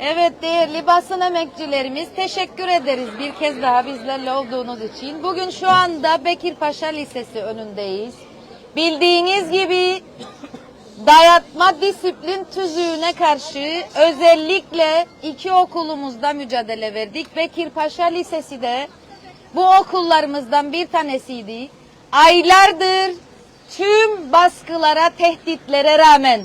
Evet değerli basın emekçilerimiz teşekkür ederiz bir kez daha bizlerle olduğunuz için. Bugün şu anda Bekirpaşa Lisesi önündeyiz. Bildiğiniz gibi dayatma disiplin tüzüğüne karşı özellikle iki okulumuzda mücadele verdik. Bekirpaşa Lisesi de bu okullarımızdan bir tanesiydi. Aylardır tüm baskılara, tehditlere rağmen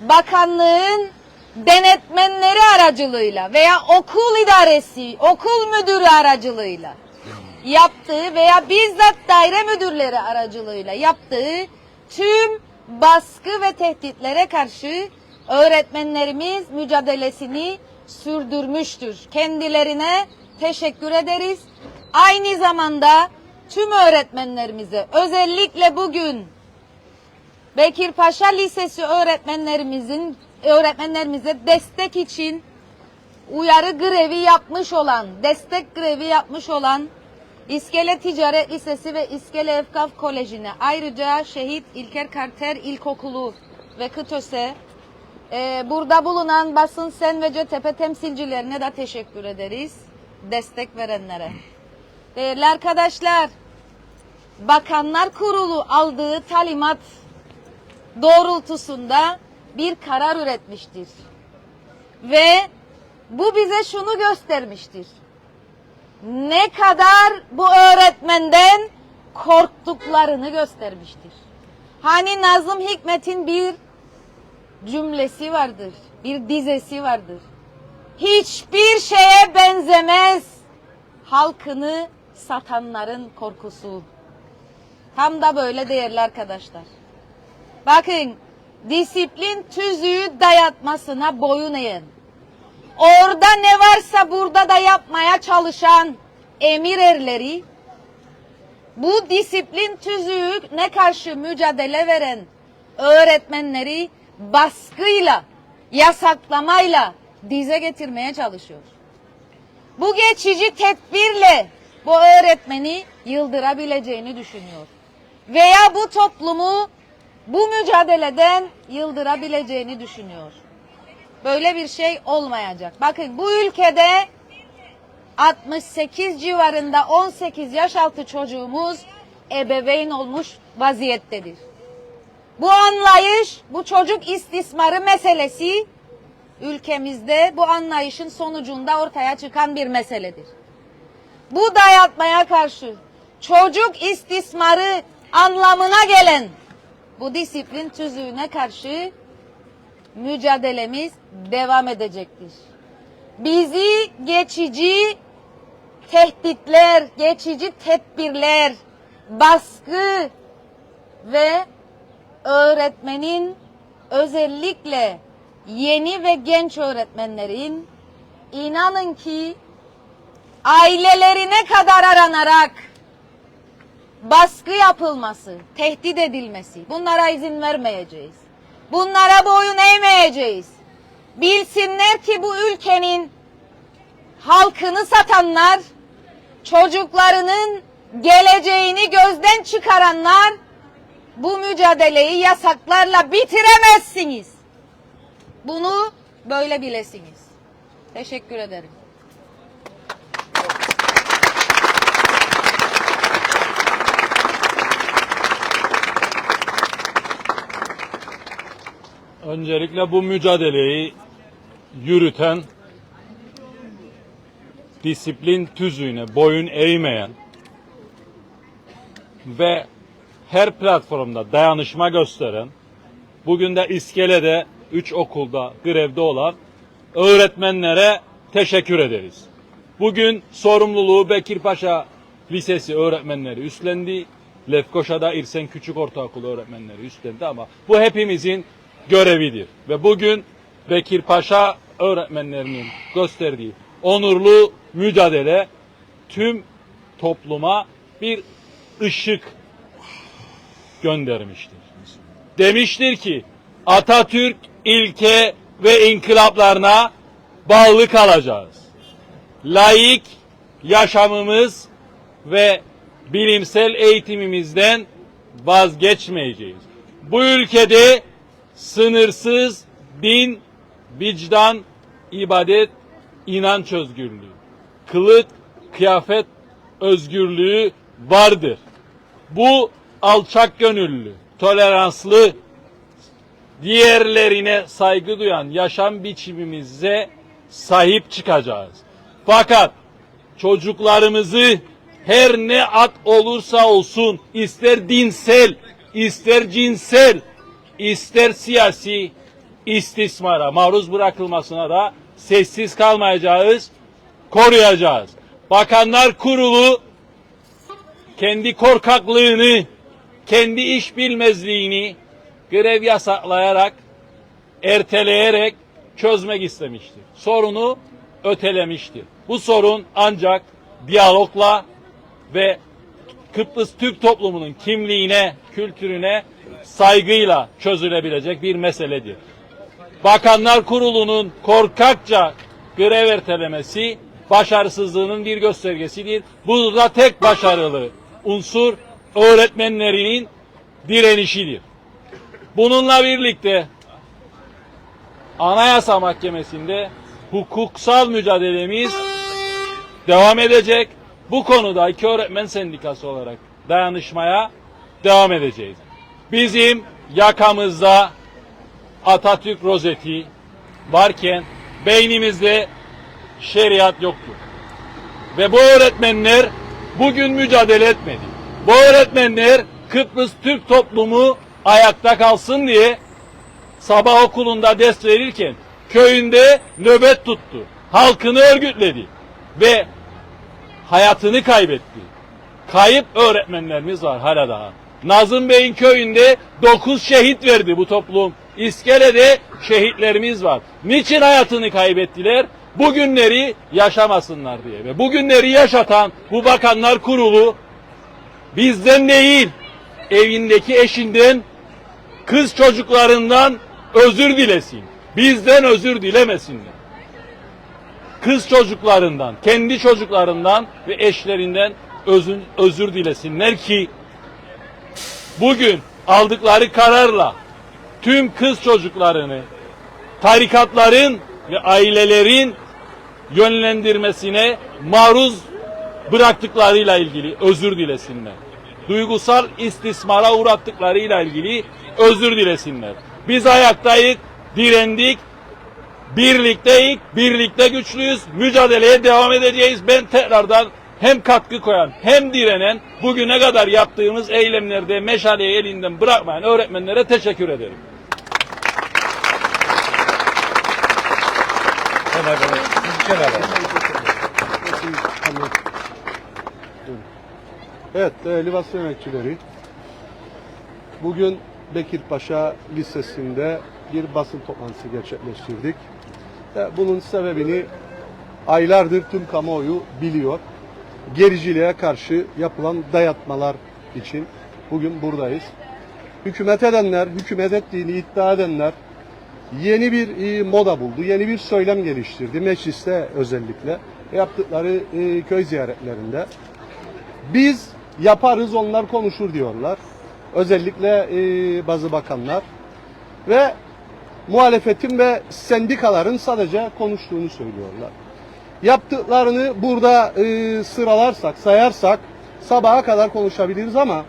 bakanlığın denetmenleri aracılığıyla veya okul idaresi, okul müdürü aracılığıyla yaptığı veya bizzat daire müdürleri aracılığıyla yaptığı tüm baskı ve tehditlere karşı öğretmenlerimiz mücadelesini sürdürmüştür. Kendilerine teşekkür ederiz. Aynı zamanda tüm öğretmenlerimize özellikle bugün Bekirpaşa Lisesi öğretmenlerimizin öğretmenlerimize destek için uyarı grevi yapmış olan, destek grevi yapmış olan İskele Ticaret Lisesi ve İskele Efkaf Koleji'ne ayrıca Şehit İlker Karter İlkokulu ve KıTÖS'e e, burada bulunan basın sen ve CTP temsilcilerine de teşekkür ederiz. Destek verenlere. Değerli arkadaşlar, Bakanlar Kurulu aldığı talimat doğrultusunda bir karar üretmiştir. Ve bu bize şunu göstermiştir. Ne kadar bu öğretmenden korktuklarını göstermiştir. Hani Nazım Hikmet'in bir cümlesi vardır, bir dizesi vardır. Hiçbir şeye benzemez halkını satanların korkusu. Tam da böyle değerli arkadaşlar. Bakın disiplin tüzüğü dayatmasına boyun eğin. Orada ne varsa burada da yapmaya çalışan emir erleri bu disiplin tüzüğüne karşı mücadele veren öğretmenleri baskıyla, yasaklamayla dize getirmeye çalışıyor. Bu geçici tedbirle bu öğretmeni yıldırabileceğini düşünüyor. Veya bu toplumu bu mücadeleden yıldırabileceğini düşünüyor. Böyle bir şey olmayacak. Bakın bu ülkede 68 civarında 18 yaş altı çocuğumuz ebeveyn olmuş vaziyettedir. Bu anlayış, bu çocuk istismarı meselesi ülkemizde bu anlayışın sonucunda ortaya çıkan bir meseledir. Bu dayatmaya karşı çocuk istismarı anlamına gelen bu disiplin tüzüğüne karşı mücadelemiz devam edecektir. Bizi geçici tehditler, geçici tedbirler, baskı ve öğretmenin özellikle yeni ve genç öğretmenlerin inanın ki ailelerine kadar aranarak baskı yapılması, tehdit edilmesi bunlara izin vermeyeceğiz. Bunlara boyun eğmeyeceğiz. Bilsinler ki bu ülkenin halkını satanlar, çocuklarının geleceğini gözden çıkaranlar bu mücadeleyi yasaklarla bitiremezsiniz. Bunu böyle bilesiniz. Teşekkür ederim. Öncelikle bu mücadeleyi yürüten, disiplin tüzüğüne boyun eğmeyen ve her platformda dayanışma gösteren, bugün de İskele'de 3 okulda grevde olan öğretmenlere teşekkür ederiz. Bugün sorumluluğu Bekirpaşa Lisesi öğretmenleri üstlendi. Lefkoşa'da İrsen Küçük Ortaokulu öğretmenleri üstlendi ama bu hepimizin görevidir. Ve bugün Bekirpaşa öğretmenlerinin gösterdiği onurlu mücadele tüm topluma bir ışık göndermiştir. Demiştir ki Atatürk ilke ve inkılaplarına bağlı kalacağız. Laik yaşamımız ve bilimsel eğitimimizden vazgeçmeyeceğiz. Bu ülkede sınırsız din, vicdan, ibadet, inanç özgürlüğü, kılık, kıyafet özgürlüğü vardır. Bu alçak gönüllü, toleranslı, diğerlerine saygı duyan yaşam biçimimize sahip çıkacağız. Fakat çocuklarımızı her ne at olursa olsun ister dinsel, ister cinsel, ister siyasi istismara maruz bırakılmasına da sessiz kalmayacağız, koruyacağız. Bakanlar Kurulu kendi korkaklığını, kendi iş bilmezliğini grev yasaklayarak, erteleyerek çözmek istemiştir. Sorunu ötelemiştir. Bu sorun ancak diyalogla ve Kıbrıs Türk toplumunun kimliğine, kültürüne saygıyla çözülebilecek bir meseledir. Bakanlar Kurulu'nun korkakça görev ertelemesi başarısızlığının bir göstergesidir. Burada tek başarılı unsur öğretmenlerinin direnişidir. Bununla birlikte Anayasa Mahkemesi'nde hukuksal mücadelemiz devam edecek. Bu konuda iki öğretmen sendikası olarak dayanışmaya devam edeceğiz. Bizim yakamızda Atatürk rozeti varken beynimizde şeriat yoktur. Ve bu öğretmenler bugün mücadele etmedi. Bu öğretmenler Kıbrıs Türk toplumu ayakta kalsın diye sabah okulunda ders verirken köyünde nöbet tuttu. Halkını örgütledi ve hayatını kaybetti. Kayıp öğretmenlerimiz var hala daha. Nazım Bey'in köyünde 9 şehit verdi bu toplum. İskele'de şehitlerimiz var. Niçin hayatını kaybettiler? Bugünleri yaşamasınlar diye. Ve bugünleri yaşatan bu bakanlar kurulu bizden değil, evindeki eşinden, kız çocuklarından özür dilesin. Bizden özür dilemesinler. Kız çocuklarından, kendi çocuklarından ve eşlerinden özün, özür dilesinler ki bugün aldıkları kararla tüm kız çocuklarını tarikatların ve ailelerin yönlendirmesine maruz bıraktıklarıyla ilgili özür dilesinler. Duygusal istismara uğrattıklarıyla ilgili özür dilesinler. Biz ayaktayız, direndik, birlikteyiz, birlikte güçlüyüz, mücadeleye devam edeceğiz. Ben tekrardan hem katkı koyan hem direnen bugüne kadar yaptığımız eylemlerde meşaleyi elinden bırakmayan öğretmenlere teşekkür ederim. Evet değerli basın emekçileri. Bugün Bekirpaşa Lisesi'nde bir basın toplantısı gerçekleştirdik. Bunun sebebini aylardır tüm kamuoyu biliyor. Gericiliğe karşı yapılan dayatmalar için bugün buradayız. Hükümet edenler, hükümet ettiğini iddia edenler yeni bir e, moda buldu, yeni bir söylem geliştirdi mecliste özellikle yaptıkları e, köy ziyaretlerinde. Biz yaparız onlar konuşur diyorlar. Özellikle e, bazı bakanlar ve muhalefetin ve sendikaların sadece konuştuğunu söylüyorlar. Yaptıklarını burada e, sıralarsak, sayarsak sabaha kadar konuşabiliriz ama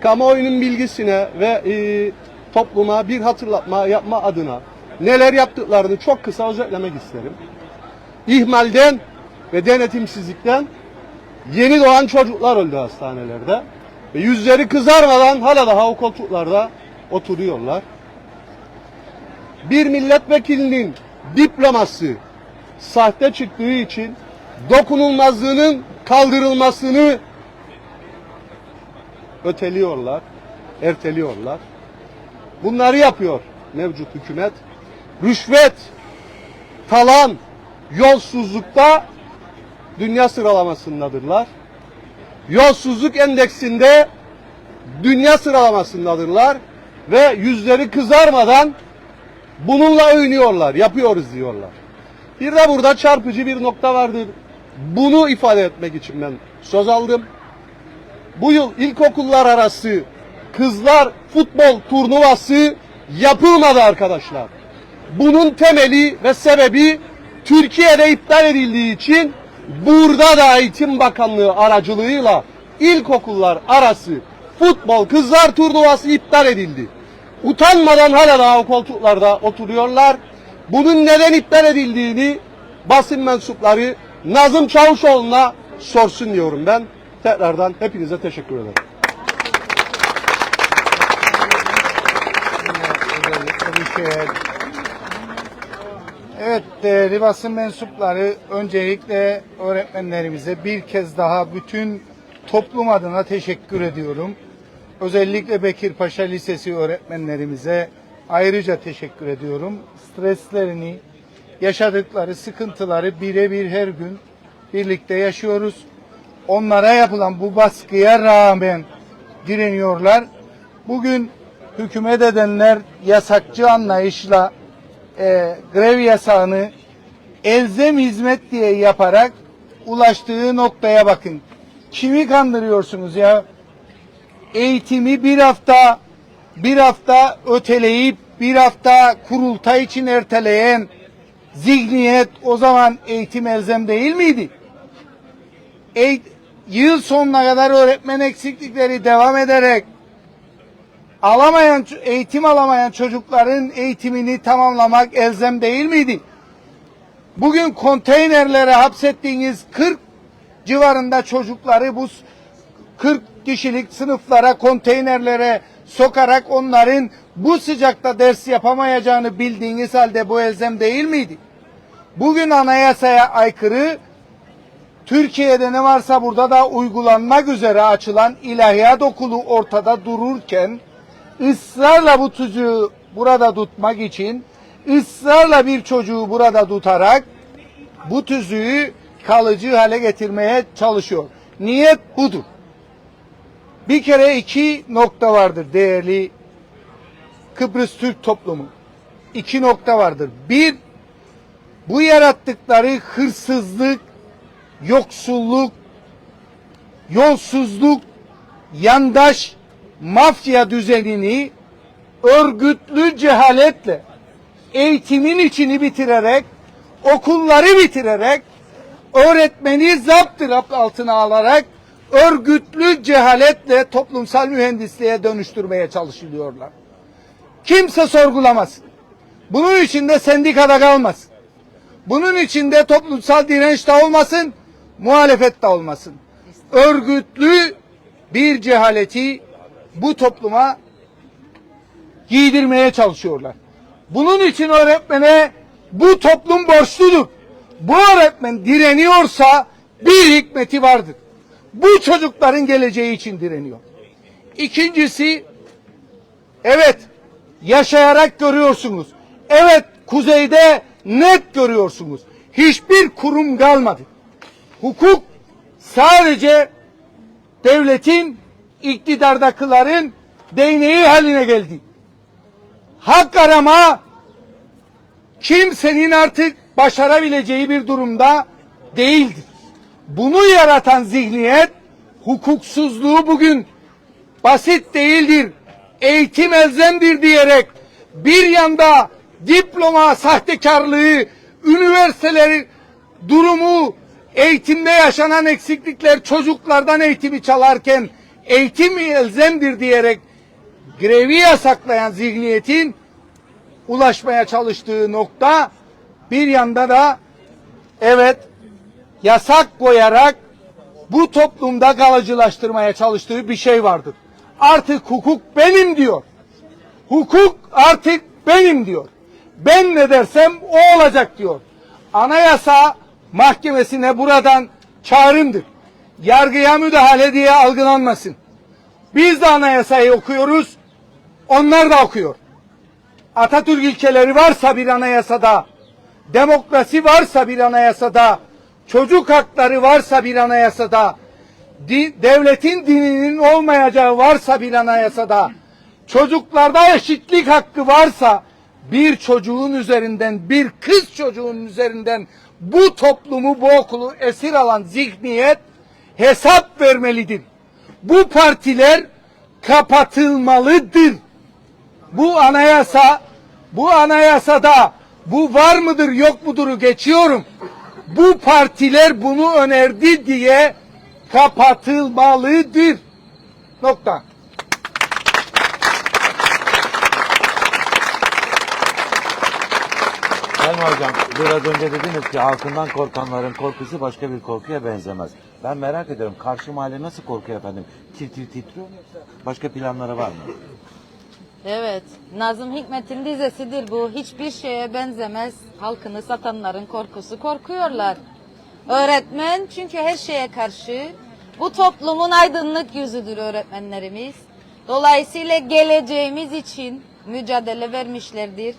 kamuoyunun bilgisine ve e, topluma bir hatırlatma yapma adına neler yaptıklarını çok kısa özetlemek isterim. İhmalden ve denetimsizlikten yeni doğan çocuklar öldü hastanelerde. Ve yüzleri kızarmadan hala daha o koltuklarda oturuyorlar. Bir milletvekilinin diploması sahte çıktığı için dokunulmazlığının kaldırılmasını öteliyorlar, erteliyorlar. Bunları yapıyor mevcut hükümet. Rüşvet, talan, yolsuzlukta dünya sıralamasındadırlar. Yolsuzluk endeksinde dünya sıralamasındadırlar ve yüzleri kızarmadan Bununla övünüyorlar, yapıyoruz diyorlar. Bir de burada çarpıcı bir nokta vardır. Bunu ifade etmek için ben söz aldım. Bu yıl ilkokullar arası kızlar futbol turnuvası yapılmadı arkadaşlar. Bunun temeli ve sebebi Türkiye'de iptal edildiği için burada da Eğitim Bakanlığı aracılığıyla ilkokullar arası futbol kızlar turnuvası iptal edildi. Utanmadan hala daha o koltuklarda oturuyorlar. Bunun neden iptal edildiğini basın mensupları Nazım Çavuşoğlu'na sorsun diyorum ben. Tekrardan hepinize teşekkür ederim. Evet değerli basın mensupları öncelikle öğretmenlerimize bir kez daha bütün toplum adına teşekkür ediyorum. Özellikle Bekirpaşa Lisesi öğretmenlerimize ayrıca teşekkür ediyorum. Streslerini, yaşadıkları sıkıntıları birebir her gün birlikte yaşıyoruz. Onlara yapılan bu baskıya rağmen direniyorlar. Bugün hükümet edenler yasakçı anlayışla e, grev yasağını elzem hizmet diye yaparak ulaştığı noktaya bakın. Kimi kandırıyorsunuz ya? Eğitimi bir hafta bir hafta öteleyip bir hafta kurultay için erteleyen zihniyet o zaman eğitim elzem değil miydi? Eğit- yıl sonuna kadar öğretmen eksiklikleri devam ederek alamayan eğitim alamayan çocukların eğitimini tamamlamak elzem değil miydi? Bugün konteynerlere hapsettiğiniz 40 civarında çocukları bu 40 kişilik sınıflara, konteynerlere sokarak onların bu sıcakta ders yapamayacağını bildiğiniz halde bu elzem değil miydi? Bugün anayasaya aykırı Türkiye'de ne varsa burada da uygulanmak üzere açılan ilahiyat okulu ortada dururken ısrarla bu çocuğu burada tutmak için ısrarla bir çocuğu burada tutarak bu tüzüğü kalıcı hale getirmeye çalışıyor. Niyet budur. Bir kere iki nokta vardır değerli Kıbrıs Türk toplumu. İki nokta vardır. Bir, bu yarattıkları hırsızlık, yoksulluk, yolsuzluk, yandaş mafya düzenini örgütlü cehaletle eğitimin içini bitirerek, okulları bitirerek, öğretmeni zapt altına alarak örgütlü cehaletle toplumsal mühendisliğe dönüştürmeye çalışılıyorlar. Kimse sorgulamaz. Bunun içinde sendikada kalmasın. Bunun içinde toplumsal direnç de olmasın, muhalefet de olmasın. Örgütlü bir cehaleti bu topluma giydirmeye çalışıyorlar. Bunun için öğretmene bu toplum borçludur. Bu öğretmen direniyorsa bir hikmeti vardır. Bu çocukların geleceği için direniyor. İkincisi, evet yaşayarak görüyorsunuz. Evet kuzeyde net görüyorsunuz. Hiçbir kurum kalmadı. Hukuk sadece devletin iktidardakilerin değneği haline geldi. Hak arama kimsenin artık başarabileceği bir durumda değildir. Bunu yaratan zihniyet hukuksuzluğu bugün basit değildir, eğitim elzemdir diyerek bir yanda diploma sahtekarlığı, üniversiteleri durumu, eğitimde yaşanan eksiklikler çocuklardan eğitimi çalarken eğitim elzemdir diyerek grevi yasaklayan zihniyetin ulaşmaya çalıştığı nokta bir yanda da evet yasak koyarak bu toplumda kalıcılaştırmaya çalıştığı bir şey vardır. Artık hukuk benim diyor. Hukuk artık benim diyor. Ben ne dersem o olacak diyor. Anayasa mahkemesine buradan çağrımdır. Yargıya müdahale diye algılanmasın. Biz de anayasayı okuyoruz. Onlar da okuyor. Atatürk ilkeleri varsa bir anayasada, demokrasi varsa bir anayasada, çocuk hakları varsa bir anayasada, devletin dininin olmayacağı varsa bir anayasada, çocuklarda eşitlik hakkı varsa bir çocuğun üzerinden, bir kız çocuğunun üzerinden bu toplumu, bu okulu esir alan zihniyet hesap vermelidir. Bu partiler kapatılmalıdır. Bu anayasa, bu anayasada bu var mıdır yok muduru geçiyorum. Bu partiler bunu önerdi diye kapatılmalıdır. Nokta. Selma Hocam biraz önce dediniz ki halkından korkanların korkusu başka bir korkuya benzemez. Ben merak ediyorum karşı mahalle nasıl korkuyor efendim? Tir tir titriyor mu yoksa başka planları var mı? Evet, Nazım Hikmet'in dizesidir bu. Hiçbir şeye benzemez. Halkını satanların korkusu korkuyorlar. Öğretmen çünkü her şeye karşı. Bu toplumun aydınlık yüzüdür öğretmenlerimiz. Dolayısıyla geleceğimiz için mücadele vermişlerdir.